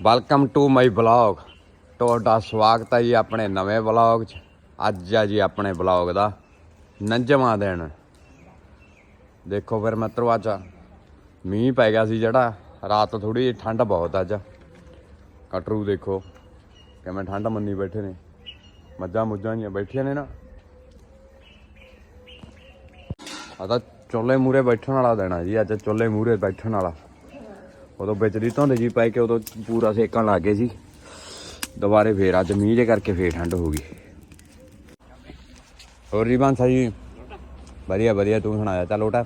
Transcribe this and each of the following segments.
Welcome to my vlog ਤੁਹਾਡਾ ਸਵਾਗਤ ਹੈ ਜੀ ਆਪਣੇ ਨਵੇਂ ਵਲੌਗ 'ਚ। ਅੱਜ ਆ ਜੀ ਆਪਣੇ ਵਲੌਗ ਦਾ ਨੰਜਵਾਂ ਦਿਨ। ਦੇਖੋ ਫਿਰ ਮਿੱਤਰੋ ਅੱਜ ਮੀਂਹ ਪੈ ਗਿਆ ਸੀ ਜਿਹੜਾ। ਰਾਤ ਥੋੜੀ ਜਿਹੀ ਠੰਡ ਬਹੁਤ ਅੱਜ। ਕਟਰੂ ਦੇਖੋ ਕਿਵੇਂ ਠੰਡ ਮੰਨੀ ਬੈਠੇ ਨੇ। ਮੱਝਾਂ ਮੁੱਝਾਂ ਜੀਆਂ ਬੈਠੀਆਂ ਨੇ ਨਾ। ਆ ਤਾਂ ਚੋਲੇ ਮੂਰੇ ਬੈਠਣ ਵਾਲਾ ਦੇਣਾ ਜੀ। ਅੱਜ ਚੁੱਲ੍ਹੇ ਮੂਰੇ ਬੈਠਣ ਵਾਲਾ। ਉਦੋਂ ਵਿੱਚ ਦੀ ਧੁੰਦ ਜੀ ਪੈ ਕੇ ਉਦੋਂ ਪੂਰਾ ਸੇਕਣ ਲੱਗ ਗਏ ਸੀ। ਦੁਬਾਰੇ ਫੇਰ ਅੱਜ ਮੀਂਹ ਦੇ ਕਰਕੇ ਫੇਰ ਠੰਡ ਹੋ ਗਈ। ਹੋਰ ਜੀ ਬਾਂਸਾ ਜੀ, ਵਧੀਆ ਵਧੀਆ, ਤੂੰ ਸੁਣਾਇਆ ਚੱਲ ਉਟਾ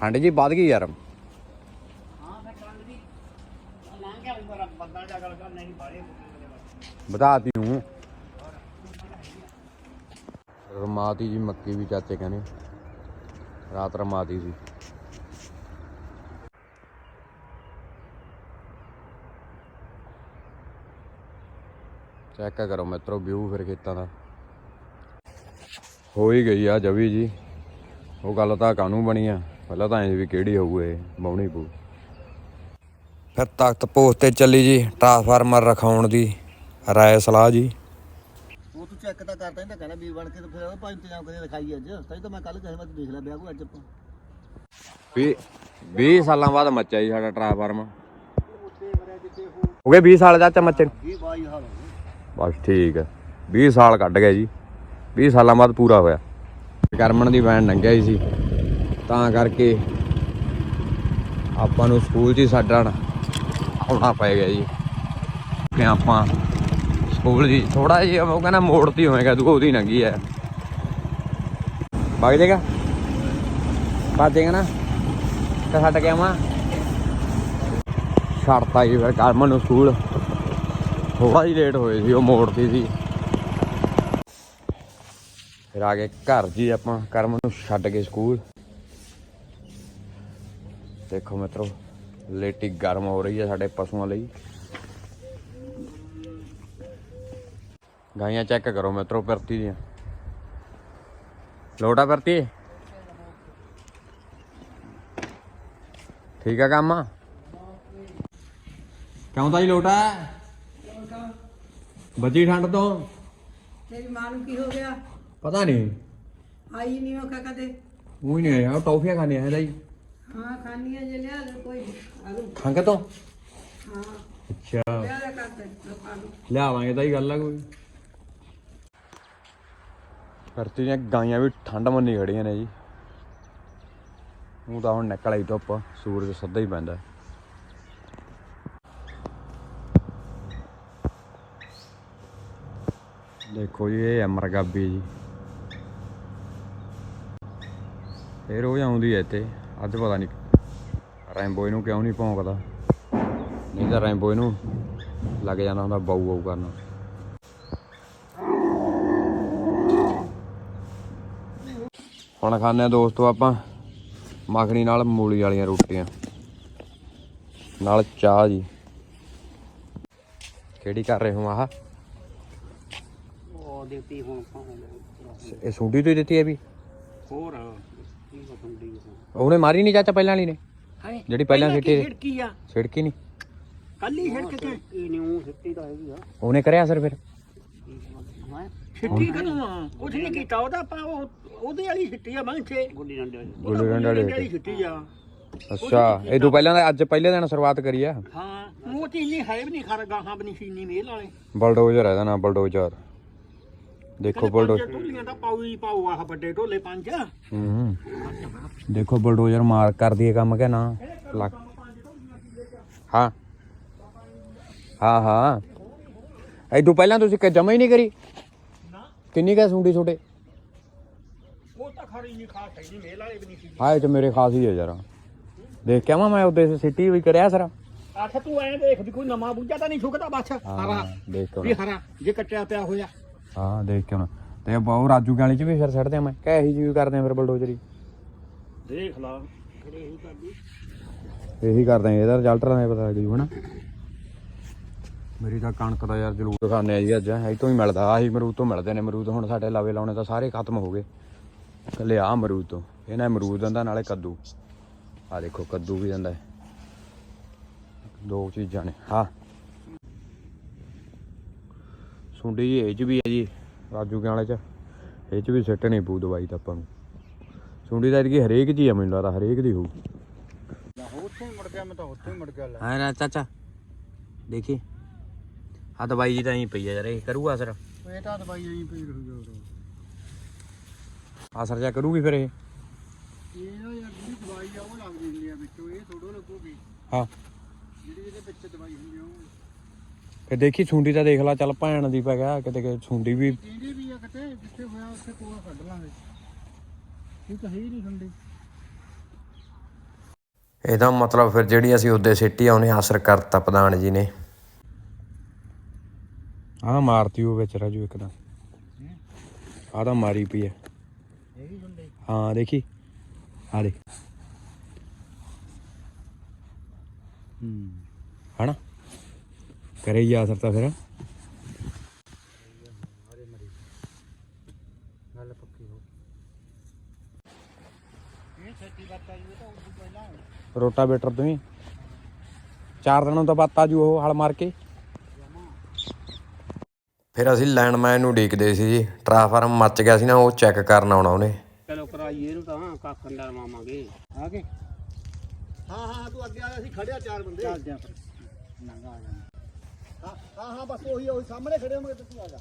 ਠੰਡ ਜੀ ਵੱਧ ਗਈ ਯਾਰ। ਵਧਾਤੀ ਹੂੰ ਰਮਾਤੀ ਜੀ ਮੱਕੀ ਵੀ ਚਾਚੇ ਕਹਿੰਦੇ। ਰਾਤ ਰਮਾਤੀ ਸੀ। ਚੈੱਕ ਕਰੋ ਮਿੱਤਰੋ ਵਿਊ ਫਿਰ ਖੇਤਾਂ ਦਾ। ਹੋ ਹੀ ਗਈ ਆ ਜਵੀ ਜੀ। ਉਹ ਗੱਲ ਤਾਂ ਕਾਨੂੰ ਬਣੀ ਆ? ਪਹਿਲਾਂ ਤਾਂ ਐਂ ਵੀ ਕਿਹੜੀ ਹੋਊ ਇਹ ਬਾਉਣੀ ਪੂ ਫਿਰ ਤਖਤ ਪੋਸਟ ਤੇ ਚੱਲੀ ਜੀ ਟ੍ਰਾਂਸਫਾਰਮਰ ਰਖਾਉਣ ਦੀ ਰਾਏ ਸਲਾਹ ਜੀ। ਉਹ ਤੂੰ ਚੈੱਕ ਤਾਂ ਕਰਦਾ ਇਹਦਾ ਕਹਿੰਦਾ ਵੀਰ ਬਣ ਕੇ ਤੇ ਫਿਰ ਭਾਈ ਇੰਤਜ਼ਾਮ ਕਰੇ ਲਿਖਾਈ ਅੱਜ। ਤਾਂ ਤਾਂ ਮੈਂ ਕੱਲ ਕਿਸੇ ਵਾਰ ਦੇਖ ਲਿਆ ਵਿਆਹ ਕੋ ਅੱਜ ਆਪਾਂ। ਵੀ 20 ਸਾਲਾਂ ਬਾਅਦ ਮੱਚਿਆ ਜੀ ਸਾਡਾ ਟ੍ਰਾਂਸਫਾਰਮਰ ਹੋ ਗਏ 20 ਸਾਲ ਮੱਚੇ। ਬਸ ਠੀਕ ਹੈ। 20 ਸਾਲ ਕੱਢ ਗਿਆ ਜੀ। 20 ਸਾਲਾਂ ਬਾਅਦ ਪੂਰਾ ਹੋਇਆ। ਕਰਮਨ ਦੀ ਵੈਨ ਲੰਘਿਆ ਹੀ ਸੀ। ਤਾਂ ਕਰਕੇ ਆਪਾਂ ਨੂੰ ਸਕੂਲ 'ਚ ਹੀ ਛੱਡਣ ਆਉਣਾ ਪੈ ਗਿਆ ਜੀ। ਕਿ ਆਪਾਂ ਸਕੂਲ ਜੀ ਥੋੜਾ ਜਿਹਾ ਉਹ ਕਹਿੰਦਾ ਮੋੜ ਤੇ ਹੀ ਹੋਏਗਾ ਤੂੰ ਉਹਦੀ ਲੰਗੀ ਐ ਵਗ ਜਾਏਗਾ? ਵਗ ਜਾਏਗਾ ਨਾ? ਕਿ ਛੱਡ ਕੇ ਆਵਾਂ। ਛੱਡਤਾ ਜੀ ਫਿਰ ਕਰਮਨ ਨੂੰ ਸਕੂਲ। ਥੋੜਾ ਜਿਹਾ ਲੇਟ ਹੋਏ ਸੀ ਉਹ ਮੋੜਤੀ ਸੀ। ਫਿਰ ਆ ਗਏ ਘਰ ਜੀ ਆਪਾਂ ਕਰਮ ਨੂੰ ਛੱਡ ਕੇ ਸਕੂਲ। ਦੇਖੋ ਮਿੱਤਰੋ ਲੇਟੀ ਗਰਮ ਹੋ ਰਹੀ ਹੈ ਸਾਡੇ ਪਸ਼ੂਆਂ ਲਈ। ਗਾਈਆਂ ਚੈੱਕ ਕਰੋ ਮਿੱਤਰੋ ਪਰਤੀ ਦੀਆਂ। ਲੋਟਾ ਪਰਤੀ ਠੀਕ ਆ ਕੰਮ? ਕਿਉਂ ਤਾਂ ਜੀ ਲੋਟਾ ਬੱਜੀ ਠੰਡ ਤੋਂ? ਤੇਰੀ ਮਾਂ ਨੂੰ ਕੀ ਹੋ ਗਿਆ? ਪਤਾ ਨਹੀਂ। ਆਈ ਨਹੀਂ ਉਹ ਕਦੇ ਉਹ ਨਹੀਂ ਆਇਆ ਟੌਫੀਆਂ ਖਾਣੀਆਂ ਹੈ ਜੀ ਹਾਂ ਖਾਣੀਆਂ ਜੇ ਲਿਆ ਦੇ ਕੋਈ ਆਲੂ। ਖੰਗ ਤੋਂ? ਹਾਂ। ਅੱਛਾ। ਲਿਆ ਦੇ ਕਰਦੇ ਆਲੂ ਲਿਆਵਾਂਗੇ ਤਾਂ ਹੀ ਗੱਲ ਆ ਕੋਈ। ਕਰਤੀ ਦੀਆਂ ਗਾਈਆਂ ਵੀ ਠੰਡ ਮੰਨੀ ਖੜੀਆਂ ਨੇ ਜੀ। ਉਹ ਤਾਂ ਹੁਣ ਨਿਕਲ ਆਈ ਧੁੱਪ ਸੂਰਜ ਸਿੱਧਾ ਹੀ ਪੈਂਦਾ। ਦੇਖੋ ਜੀ, ਇਹ ਅਮਰਗਾਬੀ ਜੀ। ਇਹ ਰੋਜ਼ ਆਉਂਦੀ ਹੈ ਇੱਥੇ, ਅੱਜ ਪਤਾ ਨਹੀਂ ਰੈਂਬੋ ਇਹਨੂੰ ਕਿਉਂ ਨਹੀਂ ਭੌਂਕਦਾ। ਨਹੀਂ ਤਾਂ ਰੈਂਬੋ ਇਹਨੂੰ ਲੱਗ ਜਾਂਦਾ ਹੁੰਦਾ ਬਾਊ ਬਾਊ ਕਰਨਾ। ਹੁਣ ਖਾਂਦੇ ਆ ਦੋਸਤੋ ਆਪਾਂ ਮੱਖਣੀ ਨਾਲ ਮੂਲੀ ਵਾਲੀਆਂ ਰੋਟੀਆਂ। ਨਾਲ ਚਾਹ ਜੀ। ਕਿਹੜੀ ਕਰ ਰਹੇ ਹੋ ਆਹ? ਉਹ ਦਿੱਤੀ ਹੁਣ ਇਹ ਸੁੰਡੀ ਤੋਂ ਹੀ ਦਿੱਤੀ ਹੈ ਵੀ? ਹੋਰ ਕੀ ਉਹਨੇ ਮਾਰੀ ਨਹੀਂ ਚਾਚਾ ਪਹਿਲਾਂ ਵਾਲੀ ਨੇ? ਹੈ? ਜਿਹੜੀ ਪਹਿਲਾਂ ਸਿੱਟੀ ਛਿੜਕੀ ਆ। ਛਿੜਕੀ ਨਹੀਂ। ਕੱਲੀ ਛਿੜਕ ਕੇ। ਇਹ ਨਹੀਂ ਉਹ ਛਿੱਟੀ ਤਾਂ ਹੈਗੀ ਆ। ਉਹਨੇ ਕਰਿਆ ਅਸਰ ਫਿਰ? ਮੈਂ ਛਿੱਟੀ ਕਦੋਂ ਆ? ਕੁਝ ਨਹੀਂ ਕੀਤਾ ਉਹਦਾ ਆਪਾਂ ਉਹ ਉਹਦੇ ਵਾਲੀ ਛਿੱਟੀ ਆ ਬਾਂਛੇ ਗੁੱਡੀ ਡੰਡੇ ਵਾਲੀ। ਗੁੱਲੀ ਡੰਡੇ ਵਾਲੀ ਛਿੱਟੀ। ਆ। ਅੱਛਾ ਇਹ ਤੋਂ ਪਹਿਲਾਂ ਤਾਂ ਅੱਜ ਪਹਿਲੇ ਦਿਨ ਸ਼ੁਰੂਆਤ ਕਰੀ ਆ। ਹਾਂ ਉਹ ਤੇ ਇੰਨੀ ਹੈ ਵੀ ਨਹੀਂ ਖਰ ਗਾਹਾਂ ਬਣੀ ਸੀ ਇੰਨੀ ਮੇਲ ਵਾਲੇ। ਬਲਡੋਜ਼ਰ ਹੈ ਇਹਦਾ ਨਾਮ ਬਲਡੋਜ਼ਰ। ਦੇਖੋ ਬਲਡੋ ਢੋਲੀਆਂ ਦਾ ਪਾਉ ਹੀ ਪਾਉ ਆ ਵੱਡੇ ਢੋਲੇ ਪੰਜ। ਹੂੰ। ਦੇਖੋ ਬਲਡੋਜ਼ਰ ਮਾਰ ਕਰਦੀ ਹੈ ਕੰਮ ਕਿ ਨਾ? ਹਾਂ। ਹਾਂ ਹਾਂ। ਐਦੋਂ ਪਹਿਲਾਂ ਤੁਸੀਂ ਕਿ ਜਮਾ ਹੀ ਨਹੀਂ ਕਰੀ? ਕਿੰਨੀ ਕਾ ਸੁੰਡੀ ਛੋਟੇ ਉਹ ਤਾਂ ਖਰੀ ਨਹੀਂ ਖਾਸ ਹੈ ਨਹੀਂ ਮੇਲ ਵਾਲੇ ਵੀ ਨਹੀਂ ਸੀ ਹਾਏ ਤੇ ਮੇਰੇ ਖਾਸ ਹੀ ਹੈ ਜਰਾ ਦੇਖ ਕੇ ਆਵਾਂ ਮੈਂ ਉਹਦੇ ਸਿੱਟੀ ਵੀ ਕਰਿਆ ਸਰ। ਆਖੇ ਤੂੰ ਐਂ ਦੇਖ ਵੀ ਕੋਈ ਨਵਾਂ ਬੂਝਾ ਤਾਂ ਨਹੀਂ ਛੁਕਦਾ ਬਸ। ਹਰਾ। ਹਾਂ ਦੇਖ ਵੀ। ਹਰਾ ਜੇ ਕੱਟਿਆ ਪਿਆ ਹੋਇਆ। ਹਾਂ ਦੇਖ ਕੇ ਆਉਣਾ ਤੇ ਬਹੁ ਰਾਜੂ ਗਾਲੀ ਚ ਵੀ ਫਿਰ ਛੱਡਦੇ ਆ ਮੈਂ। ਕਹੇ ਇਹੀ ਜੀ ਕਰਦੇ ਆ ਫਿਰ ਬਲਡੋਜ਼ਰੀ। ਦੇਖ ਲਾ ਕਿਹੜੇ ਇਹੀ ਕਰਦੀ ਇਹੀ ਕਰਦੇ ਆ ਇਹਦਾ ਰਿਜ਼ਲਟ ਦਾ ਪਤਾ ਲੱਗ ਜੂ ਹਨਾ। ਮੇਰੀ ਤਾਂ ਕਣਕ ਦਾ ਯਾਰ ਜਲੂਸ ਦਿਖਾਉਂਦੇ ਆ ਜੀ ਅੱਜ ਇਹ ਤੋਂ ਹੀ ਮਿਲਦਾ ਆਹੀ ਮਰੂਦ ਤੋਂ ਮਿਲਦੇ ਨੇ। ਮਰੂਦ ਹੁਣ ਸਾਡੇ ਲਾਵੇ ਲਾਉਣੇ ਤਾਂ ਸਾਰੇ ਖਤਮ ਹੋ ਗਏ। ਕੱਲੇ ਆ ਮਰੂਦ ਤੋਂ। ਇਹਨਾਂ ਮਰੂਦ ਦਿੰਦਾ ਨਾਲੇ ਕੱਦੂ। ਆ ਦੇਖੋ ਕੱਦੂ ਵੀ ਦਿੰਦਾ। ਦੋ ਚੀਜ਼ਾਂ ਨੇ। ਹਾਂ ਸੁੰਡੀ ਜੀ ਇਹ ਚ ਵੀ ਹੈ ਜੀ ਰਾਜੂ ਕੇ ਵਾਲੇ ਚ। ਇਹ ਚ ਵੀ ਸਿੱਟ ਨਹੀਂ ਪੂ ਦਵਾਈ ਤਾਂ ਆਪਾਂ ਨੂੰ। ਸੁੰਡੀ ਦਾ ਕੀ ਹਰੇਕ ਜੀ ਆ ਮੈਨੂੰ ਲੱਗਦਾ ਹਰੇਕ ਦੀ ਹੋਊ। ਉੱਥੇ ਹੀ ਮੁੜ ਗਿਆ ਮੈਂ ਤਾਂ ਉੱਥੇ ਹੀ ਮੁੜ ਗਿਆ ਲੈ। ਹਾਂ ਨਾ ਚਾਚਾ। ਦੇਖੀ। ਆ ਦਵਾਈ ਜੀ ਤਾਂ ਹੀ ਪਈ ਆ ਯਾਰ ਇਹ ਕਰੂਗਾ ਅਸਰ? ਇਹ ਤਾਂ ਦਵਾਈ ਐਂ ਪਈ ਰਹੂਗਾ ਅਸਰ ਜਾ ਕਰੂਗੀ ਫਿਰ ਇਹ? ਇਹ ਨਾ ਯਾਰ ਜਿਹੜੀ ਦਵਾਈ ਆ ਉਹ ਲੱਗਦੀ ਹੁੰਦੀ ਆ ਵਿੱਚੋਂ ਇਹ ਥੋੜੋ ਲੱਗੂਗੀ। ਹਾਂ ਜਿਹੜੀ ਇਹਦੇ ਵਿੱਚ ਦਵਾਈ ਹੁੰਦੀ ਆ ਉਹ ਫਿਰ ਦੇਖੀ ਸੁੰਡੀ ਤਾਂ ਦੇਖ ਲਾ ਚੱਲ ਭੈਣ ਦੀ ਪੈ ਗਿਆ ਕਿਤੇ ਕਿ ਸੁੰਡੀ ਵੀ। ਇਹਦੀ ਵੀ ਆ ਕਿਤੇ ਜਿੱਥੇ ਹੋਇਆ ਉੱਥੇ ਕੋਲ ਕੱਢ ਲਾਂਗੇ। ਇਹ ਤਾਂ ਹੈ ਹੀ ਨਹੀਂ ਹੁੰਦੀ ਇਹਦਾ ਮਤਲਬ ਫਿਰ ਜਿਹੜੀ ਅਸੀਂ ਉਹਦੇ ਸਿੱਟੀ ਆ ਉਹਨੇ ਅਸਰ ਕਰਤਾ ਪ੍ਰਧਾਨ ਜੀ ਨੇ। ਆਹ ਮਾਰਤੀ ਉਹ ਵਿੱਚ ਰਾਜੂ ਇੱਕਦਮ ਆਹ ਤਾਂ ਮਾਰੀ ਪਈ ਹੈ ਹਾਂ ਦੇਖੀ। ਆ ਦੇਖ। ਹੂੰ। ਹਨਾ? ਕਰੇ ਹੀ ਅਸਰ ਤਾਂ ਫਿਰ। ਗੱਲ ਪੱਕੀ ਹੋ ਇਹ ਛੇਤੀ ਬੱਤਾ ਜੀ ਤਾਂ ਉਦੋਂ ਪਹਿਲਾਂ ਰੋਟਾਵੇਟਰ ਤੋਂ ਹੀ। ਚਾਰ ਦਿਨਾਂ ਤੋਂ ਬਾਅਦ ਆਜੂ ਉਹ ਹਲ ਮਾਰ ਕੇ। ਫਿਰ ਅਸੀਂ ਲੈਂਡਮੈਨ ਨੂੰ ਡੀਕਦੇ ਸੀ ਜੀ। ਟ੍ਰਾਂਸਫਾਰਮ ਮੱਚ ਗਿਆ ਸੀ ਨਾ ਉਹ ਚੈੱਕ ਕਰਨ ਆਉਣਾ ਉਹਨੇ। ਚਲੋ ਕਰਾਈਏ ਇਹਨੂੰ ਤਾਂ ਕੱਖ ਅੰਦਰ ਮਾਵਾਂਗੇ ਆ ਗਏ ਹਾਂ ਹਾਂ ਤੂੰ ਅੱਗੇ ਆਇਆ ਸੀ ਖੜਿਆ ਚਾਰ ਬੰਦੇ। ਚੱਲ ਜਾ ਫਿਰ। ਨੰਗਾ ਆ ਜਾਣਾ। ਹਾਂ ਹਾਂ ਹਾਂ ਬਸ ਉਹੀ ਉਹੀ ਸਾਹਮਣੇ ਖੜੇ ਹੋਣਗੇ ਤੇ ਤੂੰ ਆ ਜਾ।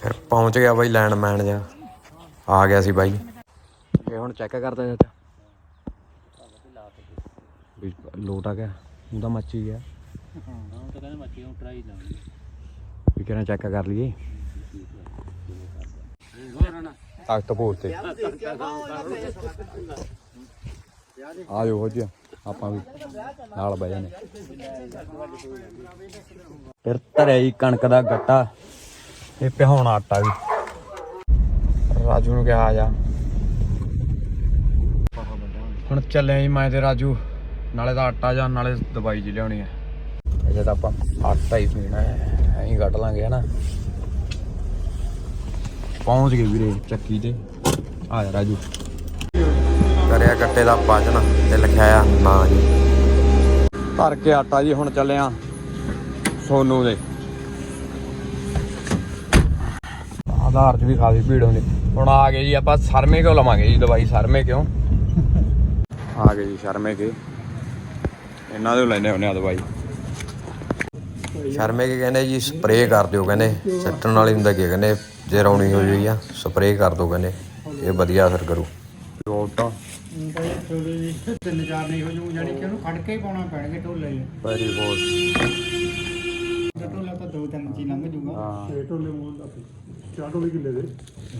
ਫਿਰ ਪਹੁੰਚ ਗਿਆ ਬਾਈ ਲੈਂਡਮੈਨ ਜਾ ਆ ਗਿਆ ਸੀ ਬਾਈ। ਇਹ ਹੁਣ ਚੈੱਕ ਕਰਦਾ ਜਾਂਦਾ ਵੀ ਲੋਟ ਆ ਗਿਆ। ਉਹਦਾ ਮੱਚ ਗਿਆ ਹਾਂ ਉਹ ਤਾਂ ਕਹਿੰਦੇ ਮੱਛੀ ਨੂੰ ਟਰਾਈ ਲਾਉਣੀ ਵੀ ਕਿਹਨਾਂ ਚੈੱਕ ਕਰ ਲਈਏ। ਤਖਤ ਭੋਜ ਤੇ। ਆ ਜਾਓ ਹੋ ਜੀ। ਆਪਾਂ ਵੀ ਨਾਲ ਬਹਿ ਜਾਣੇ ਫਿਰ ਧਰਿਆ ਜੀ ਕਣਕ ਦਾ ਗੱਟਾ ਇਹ ਪਿਹਾਉਣਾ ਆਟਾ ਵੀ। ਰਾਜੂ ਨੂੰ ਕਿਹਾ ਆ ਜਾ। ਹੁਣ ਚੱਲੇ ਜੀ ਮੈਂ ਤੇ ਰਾਜੂ, ਨਾਲੇ ਤਾਂ ਆਟਾ ਜਾਂ ਨਾਲੇ ਦਵਾਈ ਜੀ ਲਿਆਉਣੀ ਹੈ ਅਜੇ ਤਾਂ ਆਪਾਂ ਆਟਾ ਹੀ ਪੀਣਾ ਹੈ, ਐਂ ਕੱਢ ਲਾਂਗੇ ਹਨਾ। ਪਹੁੰਚ ਗਏ ਵੀਰੇ ਚੱਕੀ ਤੇ। ਆ ਜਾ ਰਾਜੂ। ਕਰਿਆ ਗੱਟੇ ਦਾ ਪਾਜਣਾ ਤੇ ਲਿਖਾਇਆ ਨਾ ਜੀ। ਭਰ ਕੇ ਆਟਾ ਜੀ ਹੁਣ ਚੱਲੇ ਆ ਸੋਨੂ ਦੇ। ਆਧਾਰ 'ਚ ਵੀ ਖਾਸੀ ਭੀੜ ਹੁੰਦੀ ਹੁਣ ਆ ਗਏ ਜੀ ਆਪਾਂ ਸਰਮੇ ਕਿਉਂ ਲਵਾਂਗੇ ਜੀ? ਦਵਾਈ ਸਰਮੇ ਕਿਉਂ? ਆ ਗਏ ਜੀ ਸ਼ਰਮੇ ਕੇ। ਇਹਨਾਂ ਦੇ ਲੈਨੇ ਹੁੰਨੇ ਆ ਦਵਾਈ। ਸ਼ਰਮੇ ਕੇ ਕਹਿੰਦੇ ਜੀ ਸਪਰੇਅ ਕਰ ਦਿਓ ਕਹਿੰਦੇ। ਸੱਟਣ ਵਾਲੀ ਹੁੰਦਾ ਕੀ ਕਹਿੰਦੇ ਜੇ ਰੌਣੀ ਹੋ ਜਾਈ ਆ ਸਪਰੇਅ ਕਰ ਦਿਓ ਕਹਿੰਦੇ। ਇਹ ਵਧੀਆ ਅਸਰ ਕਰੂ। ਰੋਟਾ ਤਿੰਨ ਚਾਰ ਨਹੀਂ ਹੋ ਜੂ ਜਾਨੀ ਕਿ ਉਹਨੂੰ ਖੜ ਕੇ ਹੀ ਪਾਉਣਾ ਪੈਣਗੇ ਢੋਲੇ ਵੈਰੀ ਗੁੱਡ ਢੋਲਾ ਤਾਂ ਦੋ ਤਿੰਨ ਚੀ ਲੰਘ ਜੂਗਾ ਹਾਂ।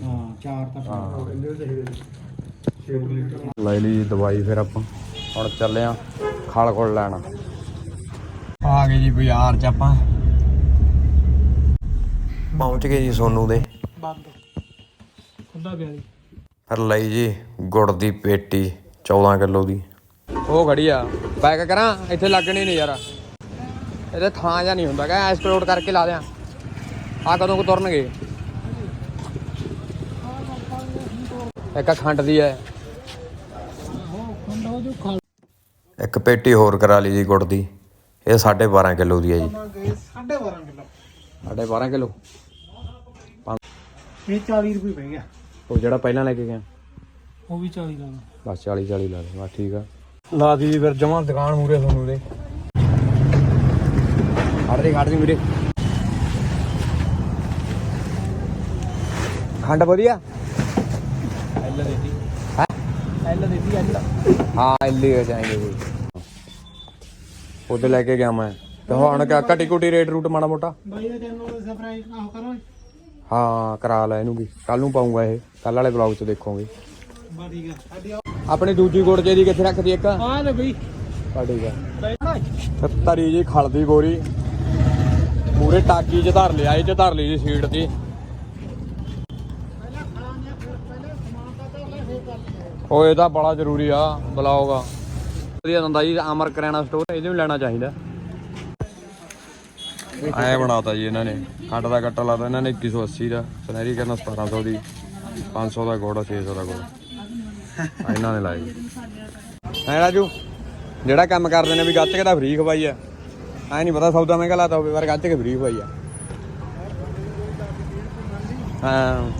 ਹਾਂ ਚਾਰ ਤਾਂ ਲੈ ਲਈ ਦਵਾਈ ਫਿਰ ਆਪਾਂ। ਹੁਣ ਚੱਲੇ ਆ ਖਲ ਖੋਲ ਲੈਣਾ। ਆ ਗਏ ਜੀ ਬਾਜ਼ਾਰ ਚ ਆਪਾਂ। ਪਹੁੰਚ ਗਏ ਜੀ ਸੋਨੂ ਦੇ। ਬੰਦ। ਖੁੱਲਾ ਗਿਆ ਜੀ। ਫਿਰ ਲਈ ਜੀ ਗੁੜ ਦੀ ਪੇਟੀ 14 ਕਿਲੋ ਦੀ। ਉਹ ਖੜੀ ਆ ਪੈਕ ਕਰਾਂ ਇੱਥੇ ਲੱਗਣੀ ਨਹੀਂ ਯਾਰ। ਇਹਦੇ ਥਾਂ ਜਾਂ ਨਹੀਂ ਹੁੰਦਾ ਕਾ ਐਕਸਪਲੋਰ ਕਰਕੇ ਲਾ ਦਿਆਂ। ਆ ਕਦੋਂ ਕੋ ਤੁਰਨਗੇ? ਇੱਕ ਖੰਡ ਦੀ ਹੈ ਇੱਕ ਪੇਟੀ ਹੋਰ ਕਰਾ ਲਈ ਜੀ ਗੁੜ ਦੀ। ਇਹ 12.5 ਕਿਲੋ ਦੀ ਹੈ ਜੀ। ਸਾਢੇ 12 ਕਿਲੋ। ਸਾਢੇ 12 ਕਿਲੋ। ਇਹ 40 ਰੁਪਏ ਪੈ ਗਿਆ। ਉਹ ਜਿਹੜਾ ਪਹਿਲਾਂ ਲੈ ਕੇ ਗਿਆ ਉਹ ਵੀ 40 ਦਾ ਬਸ 40 40 ਲਾ ਦੇ ਬਸ ਠੀਕ ਆ। ਲਾ ਦੀ ਫਿਰ ਜਮਾਂ ਦੁਕਾਨ ਮੂਰੇ ਤੁਹਾਨੂੰ ਦੇ। ਖੜ ਦੇ ਖੜ ਦੇ ਵੀਰੇ। ਖੰਡ ਵਧੀਆ? ਐਲ ਦੇਤੀ ਹੈ? ਐਲ ਦੇਤੀ ਐਲ ਹਾਂ ਇੱਲੀ ਹੋ ਜਾਏਂਗੇ ਜੀ। ਉਹਦੇ ਲੈ ਕੇ ਗਿਆ ਮੈਂ। ਤੇ ਹੁਣ ਕਿਆ ਘਟੀ ਕੁਟੀ ਰੇਟ ਰੂਟ ਮਾੜਾ ਮੋਟਾ। ਬਾਈ ਦਾ ਚੈਨਲ ਸਬਸਕ੍ਰਾਈਬ ਆਹ ਕਰੋ। ਹਾਂ ਕਰਾ ਲੈ ਇਹਨੂੰ ਵੀ। ਕੱਲ ਨੂੰ ਪਾਉਂਗਾ ਇਹ। ਕੱਲ ਵਾਲੇ ਬਲੌਗ 'ਚ ਦੇਖੋਗੇ। ਬਾ ਠੀਕ ਆ ਸਾਡੀ ਆਪਣੀ ਦੂਜੀ ਗੁੜ ਦੀ ਕਿੱਥੇ ਰੱਖਦੀ ਇੱਕ? ਆ ਲੈ ਬਈ। ਆ ਠੀਕ ਆ ਤਰੀ ਜੀ ਖਲਦੀ ਬੋਰੀ। ਮੂਰੇ ਟਾਕੀ 'ਚ ਧਰ ਲਿਆ ਇਹ 'ਚ ਧਰ ਲਈ ਜੀ ਸੀਟ ਦੀ। ਉਹ ਇਹ ਤਾਂ ਬੜਾ ਜ਼ਰੂਰੀ ਆ ਬਲੌਗ ਆ। ਵਧੀਆ ਦੰਦਾ ਜੀ ਅਮਰ ਕਰਿਆਣਾ ਸਟੋਰ ਇਹਦੇ ਵੀ ਲੈਣਾ ਚਾਹੀਦਾ। ਐ ਬਣਾਤਾ ਜੀ ਇਹਨਾਂ ਨੇ। ਖੰਡ ਦਾ ਕੱਟਾ ਲਾਤਾ ਇਹਨਾਂ ਨੇ 2180 ਦਾ, ਸੁਨਹਿਰੀ ਕਰਨਾ 1700 ਦੀ 500 ਦਾ ਗੋੜਾ 600 ਦਾ ਗੋੜਾ। ਆ ਇਹਨਾਂ ਨੇ ਲਾਇਆ ਜੀ। ਐ ਰਾਜੂ, ਜਿਹੜਾ ਕੰਮ ਕਰਦੇ ਨੇ ਵੀ ਗੱਤਕੇ ਦਾ ਫ੍ਰੀ ਖਵਾਈ ਆ। ਐ ਨਹੀਂ ਪਤਾ ਸੌਦਾ ਮਹਿੰਗਾ ਲਾਤਾ ਹੋਵੇ, ਪਰ ਗੱਤਕੇ ਫ੍ਰੀ ਖਵਾਈ ਆ। ਹਾਂ।